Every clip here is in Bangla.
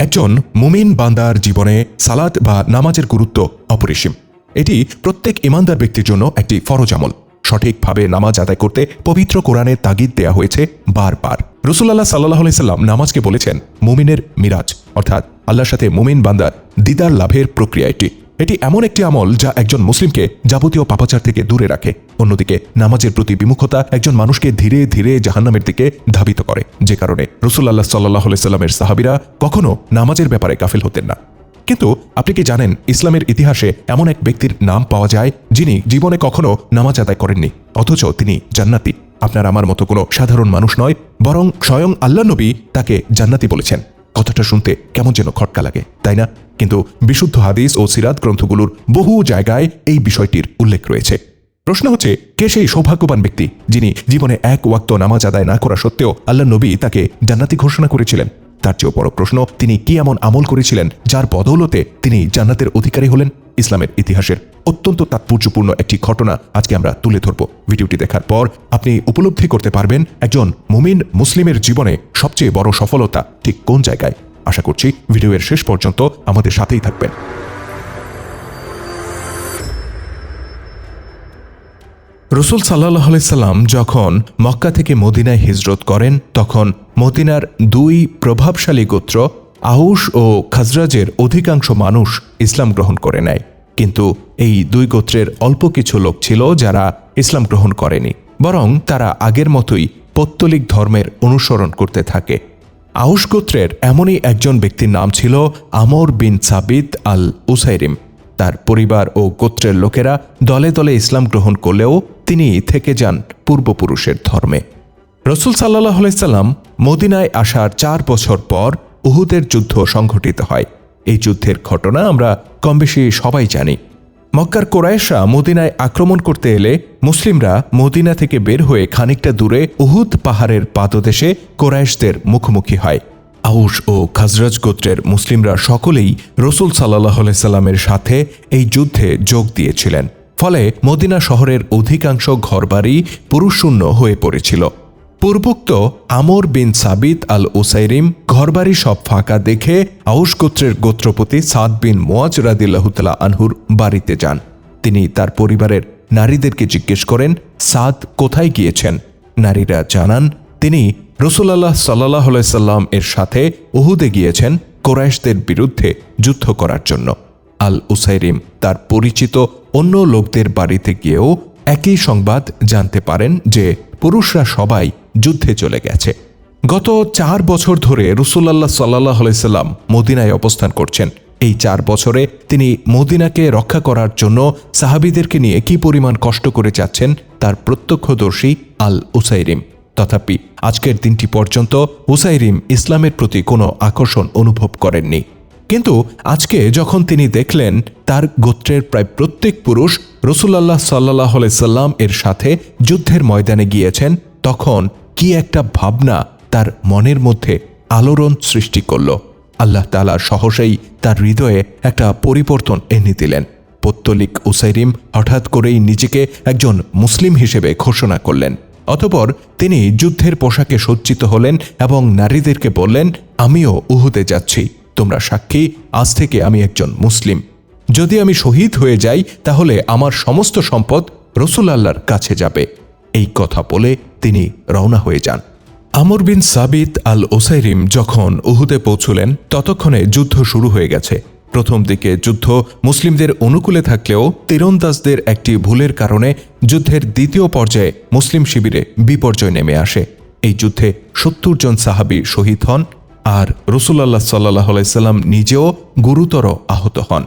একজন মুমিন বান্দার জীবনে সালাদ বা নামাজের গুরুত্ব অপরিসীম। এটি প্রত্যেক ইমানদার ব্যক্তির জন্য একটি ফরজ আমল। সঠিকভাবে নামাজ আদায় করতে পবিত্র কোরআনের তাগিদ দেয়া হয়েছে বারবার। রসুল্লাহ সাল্লাহ সাল্লাম নামাজকে বলেছেন, মুমিনের মিরাজ অর্থাৎ আল্লাহর সাথে মুমিন বান্দার দিদার লাভের প্রক্রিয়া এটি এটি এমন একটি আমল যা একজন মুসলিমকে যাবতীয় পাপাচার থেকে দূরে রাখে। অন্যদিকে, নামাজের প্রতি বিমুখতা একজন মানুষকে ধীরে ধীরে জাহান্নামের দিকে ধাবিত করে। যে কারণে রসুল্লাহ সাল্লাহ সাল্লামের সাহাবিরা কখনো নামাজের ব্যাপারে গাফিল হতেন না। কিন্তু আপনি কি জানেন, ইসলামের ইতিহাসে এমন এক ব্যক্তির নাম পাওয়া যায় যিনি জীবনে কখনো নামাজ আদায় করেননি, অথচ তিনি জান্নাতি। আপনার আমার মতো কোনো সাধারণ মানুষ নয়, বরং স্বয়ং আল্লাহ নবী তাকে জান্নাতি বলেছেন। কথাটা শুনতে কেমন যেন খটকা লাগে, তাই না? কিন্তু বিশুদ্ধ হাদিস ও সিরাত গ্রন্থগুলোর বহু জায়গায় এই বিষয়টির উল্লেখ রয়েছে। প্রশ্ন হচ্ছে, কে সেই সৌভাগ্যবান ব্যক্তি যিনি জীবনে এক ওয়াক্ত নামাজ আদায় না করা সত্ত্বেও আল্লাহ নবী তাকে জান্নাতি ঘোষণা করেছিলেন? তার চেয়েও বড় প্রশ্ন, তিনি কি এমন আমল করেছিলেন যার বদৌলতে তিনি জান্নাতের অধিকারী হলেন? ইসলামের ইতিহাসের অত্যন্ত তাৎপর্যপূর্ণ একটি ঘটনা আজকে আমরা তুলে ধরব। ভিডিওটি দেখার পর আপনি উপলব্ধি করতে পারবেন একজন মুমিন মুসলিমের জীবনে সবচেয়ে বড় সফলতা ঠিক কোন জায়গায়। আশা করছি ভিডিওর শেষ পর্যন্ত আমাদের সাথেই থাকবেন। রসুল সাল্লাহ সাল্লাম যখন মক্কা থেকে মদিনায় হিজরত করেন, তখন মদিনার দুই প্রভাবশালী গোত্র আউস ও খাজরাজের অধিকাংশ মানুষ ইসলাম গ্রহণ করে নেয়। কিন্তু এই দুই গোত্রের অল্প কিছু লোক ছিল যারা ইসলাম গ্রহণ করেনি, বরং তারা আগের মতোই পত্তলিক ধর্মের অনুসরণ করতে থাকে। আউস গোত্রের এমনই একজন ব্যক্তির নাম ছিল আমর বিন সাবিত আল উসাইরিম তার পরিবার ও গোত্রের লোকেরা দলে দলে ইসলাম গ্রহণ করলেও তিনি থেকে যান পূর্বপুরুষের ধর্মে। রসুল সাল্লাহ সাল্লাম মদিনায় আসার চার বছর পর উহুদের যুদ্ধ সংঘটিত হয়। এই যুদ্ধের ঘটনা আমরা কমবেশি সবাই জানি। মক্কার কোরাইশরা মদিনায় আক্রমণ করতে এলে মুসলিমরা মদিনা থেকে বের হয়ে খানিকটা দূরে উহুদ পাহাড়ের পাদদেশে কোরাইশদের মুখোমুখি হয়। আউস ও খাজরাজ গোত্রের মুসলিমরা সকলেই রসুল সাল্লাহ সাল্লামের সাথে এই যুদ্ধে যোগ দিয়েছিলেন। ফলে মদিনা শহরের অধিকাংশ ঘরবাড়ি পুরুষশূন্য হয়ে পড়েছিল। পূর্বোক্ত আমর বিন সাবিত আল ওসাইরিম ঘরবাড়ি সব ফাঁকা দেখে আউস গোত্রের গোত্রপতি সাদ বিন মোয়াজ রাদিল্লাহুতালা আনহুর বাড়িতে যান। তিনি তার পরিবারের নারীদেরকে জিজ্ঞেস করেন, সাদ কোথায় গিয়েছেন? নারীরা জানান, তিনি রসুল্লাহ সাল্লাহ সাল্লাম এর সাথে উহুদে গিয়েছেন কোরাইশদের বিরুদ্ধে যুদ্ধ করার জন্য। আল উসাইরিম তার পরিচিত অন্য লোকদের বাড়িতে গিয়েও একই সংবাদ জানতে পারেন যে পুরুষরা সবাই যুদ্ধে চলে গেছে। গত চার বছর ধরে রসুল্লাহ সাল্লাহ সাল্লাম মদিনায় অবস্থান করছেন। এই চার বছরে তিনি মদিনাকে রক্ষা করার জন্য সাহাবিদেরকে নিয়ে কি পরিমাণ কষ্ট করে যাচ্ছেন তার প্রত্যক্ষদর্শী আল উসাইরিম। তথাপি আজকের দিনটি পর্যন্ত উসাইরিম ইসলামের প্রতি কোনো আকর্ষণ অনুভব করেননি। কিন্তু আজকে যখন তিনি দেখলেন তার গোত্রের প্রায় প্রত্যেক পুরুষ রসুল্লাহ সাল্লাহ সাল্লাম এর সাথে যুদ্ধের ময়দানে গিয়েছেন তখন কি একটা ভাবনা তার মনের মধ্যে আলোড়ন সৃষ্টি করল। আল্লাহ তালা সহসেই তার হৃদয়ে একটা পরিবর্তন এনে দিলেন। পত্তলিক উসাইরিম হঠাৎ করেই নিজেকে একজন মুসলিম হিসেবে ঘোষণা করলেন। অতপর তিনি যুদ্ধের পোশাকে সজ্জিত হলেন এবং নারীদেরকে বললেন, আমিও উহুতে যাচ্ছি। তোমরা সাক্ষী, আজ থেকে আমি একজন মুসলিম। যদি আমি শহীদ হয়ে যাই, তাহলে আমার সমস্ত সম্পদ রসুল আল্লাহর কাছে যাবে। এই কথা বলে তিনি রওনা হয়ে যান। আমর বিন সাবিত আল ওসাইরিম যখন উহুদে পৌঁছলেন, ততক্ষণে যুদ্ধ শুরু হয়ে গেছে। প্রথম দিকে যুদ্ধ মুসলিমদের অনুকূলে থাকলেও তীরন্দাজদের একটি ভুলের কারণে যুদ্ধের দ্বিতীয় পর্যায়ে মুসলিম শিবিরে বিপর্যয় নেমে আসে। এই যুদ্ধে সত্তর জন সাহাবি শহীদ হন আর রসুল্লাহ সাল্লাহ সাল্লাম নিজেও গুরুতর আহত হন।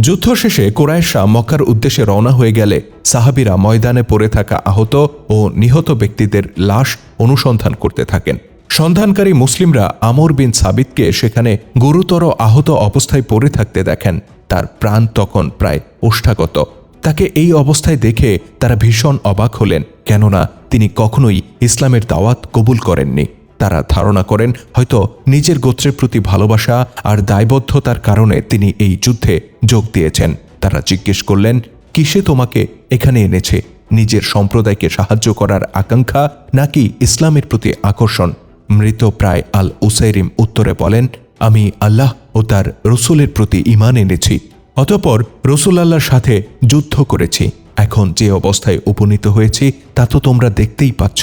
যুদ্ধ শেষে কোরাইশা মক্কার উদ্দেশ্যে রওনা হয়ে গেলে সাহাবিরা ময়দানে পড়ে থাকা আহত ও নিহত ব্যক্তিদের লাশ অনুসন্ধান করতে থাকেন। সন্ধানকারী মুসলিমরা আমর বিন সাবিতকে সেখানে গুরুতর আহত অবস্থায় পড়ে থাকতে দেখেন। তার প্রাণ তখন প্রায় ওষ্ঠাগত। তাকে এই অবস্থায় দেখে তারা ভীষণ অবাক হলেন, কেননা তিনি কখনোই ইসলামের দাওয়াত কবুল করেননি। তারা ধারণা করেন হয়তো নিজের গোত্রের প্রতি ভালোবাসা আর দায়বদ্ধতার কারণে তিনি এই যুদ্ধে যোগ দিয়েছেন। তারা জিজ্ঞেস করলেন, কিসে তোমাকে এখানে এনেছে? নিজের সম্প্রদায়কে সাহায্য করার আকাঙ্ক্ষা নাকি ইসলামের প্রতি আকর্ষণ? মৃত প্রায় আল উসাইরিম উত্তরে বলেন, আমি আল্লাহ ও তার রসুলের প্রতি ইমান এনেছি, অতপর রসুল আল্লাহর সাথে যুদ্ধ করেছি। এখন যে অবস্থায় উপনীত হয়েছি তা তো তোমরা দেখতেই পাচ্ছ।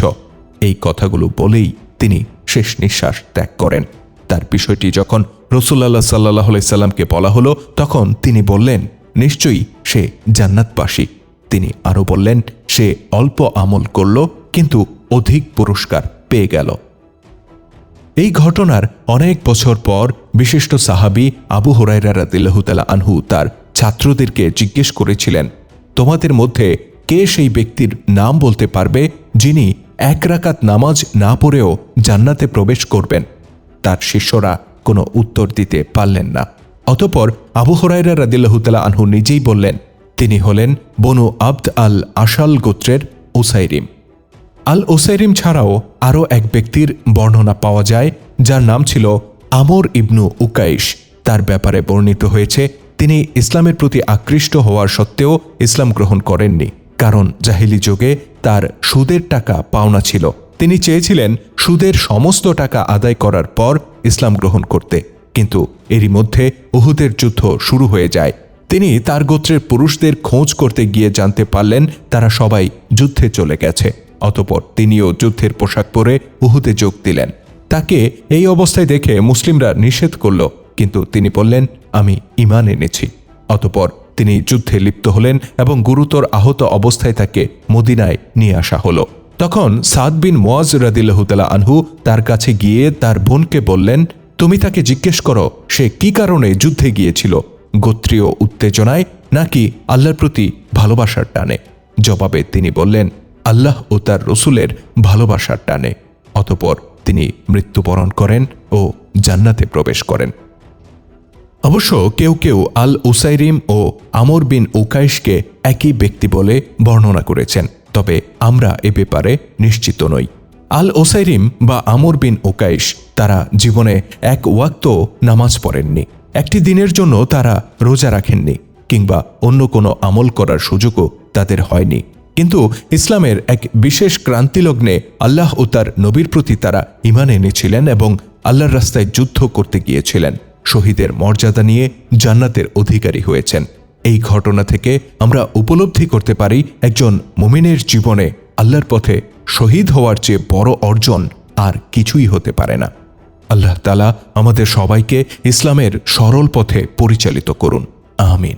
এই কথাগুলো বলেই তিনি শেষ নিঃশ্বাস ত্যাগ করেন। তার বিষয়টি যখন রসুল্লাহ সাল্লাহ সাল্লামকে বলা হলো, তখন তিনি বললেন, নিশ্চয়ই সে জান্নাতবাসী। তিনি আরও বললেন, সে অল্প আমল করল, কিন্তু অধিক পুরস্কার পেয়ে গেল। এই ঘটনার অনেক বছর পর বিশিষ্ট সাহাবি আবু হরাইরা রাদিল্লাহুতালা আনহু তার ছাত্রদেরকে জিজ্ঞেস করেছিলেন, তোমাদের মধ্যে কে সেই ব্যক্তির নাম বলতে পারবে যিনি এক রাকাত নামাজ না পড়েও জান্নাতে প্রবেশ করবেন। তার শিষ্যরা কোনো উত্তর দিতে পারলেন না। অতপর আবু হরাইরা রাদিল্লাহুতালা আনহু নিজেই বললেন, তিনি হলেন বনু আব্দ আল আশাল গোত্রের ওসাইরিম আল ওসাইরিম ছাড়াও আরও এক ব্যক্তির বর্ণনা পাওয়া যায়, যার নাম ছিল আমর ইবনু উকাইশ। তার ব্যাপারে বর্ণিত হয়েছে, তিনি ইসলামের প্রতি আকৃষ্ট হওয়ার সত্ত্বেও ইসলাম গ্রহণ করেননি। কারণ জাহিলি যুগে তার সুদের টাকা পাওনা ছিল। তিনি চেয়েছিলেন সুদের সমস্ত টাকা আদায় করার পর ইসলাম গ্রহণ করতে। কিন্তু এরই মধ্যে উহুদের যুদ্ধ শুরু হয়ে যায়। তিনি তার গোত্রের পুরুষদের খোঁজ করতে গিয়ে জানতে পারলেন তারা সবাই যুদ্ধে চলে গেছে। অতপর তিনিও যুদ্ধের পোশাক পরে উহুতে যোগ দিলেন। তাকে এই অবস্থায় দেখে মুসলিমরা নিষেধ করল, কিন্তু তিনি বললেন, আমি ইমান এনেছি। অতপর তিনি যুদ্ধে লিপ্ত হলেন এবং গুরুতর আহত অবস্থায় তাকে মদিনায় নিয়ে আসা হলো। তখন সাদ বিন মোয়াজ রাদিল্লাহুতালা আনহু তার কাছে গিয়ে তার বোনকে বললেন, তুমি তাকে জিজ্ঞেস করো, সে কি কারণে যুদ্ধে গিয়েছিল? গোত্রীয় উত্তেজনায় নাকি আল্লাহর প্রতি ভালোবাসার টানে? জবাবে তিনি বললেন, আল্লাহ ও তার রসুলের ভালোবাসার টানে। অতপর তিনি মৃত্যুবরণ করেন ও জান্নাতে প্রবেশ করেন। অবশ্য কেউ কেউ আল উসাইরিম ও আমর বিন উকাইশকে একই ব্যক্তি বলে বর্ণনা করেছেন, তবে আমরা এ ব্যাপারে নিশ্চিত নই। আল ওসাইরিম বা আমর বিন ওকাইশ তারা জীবনে এক ওয়াক্ত নামাজ পড়েননি, একটি দিনের জন্য তারা রোজা রাখেননি, কিংবা অন্য কোনো আমল করার সুযোগও তাদের হয়নি। কিন্তু ইসলামের এক বিশেষ ক্রান্তিলগ্নে আল্লাহ ও তার নবীর প্রতি তারা ইমান এনেছিলেন এবং আল্লাহর রাস্তায় যুদ্ধ করতে গিয়েছিলেন। শহীদের মর্যাদা নিয়ে জান্নাতের অধিকারী হয়েছেন। এই ঘটনা থেকে আমরা উপলব্ধি করতে পারি একজন মুমিনের জীবনে আল্লাহর পথে শহীদ হওয়ার চেয়ে বড় অর্জন আর কিছুই হতে পারে না। আল্লাহ তালা আমাদের সবাইকে ইসলামের সরল পথে পরিচালিত করুন। আমিন।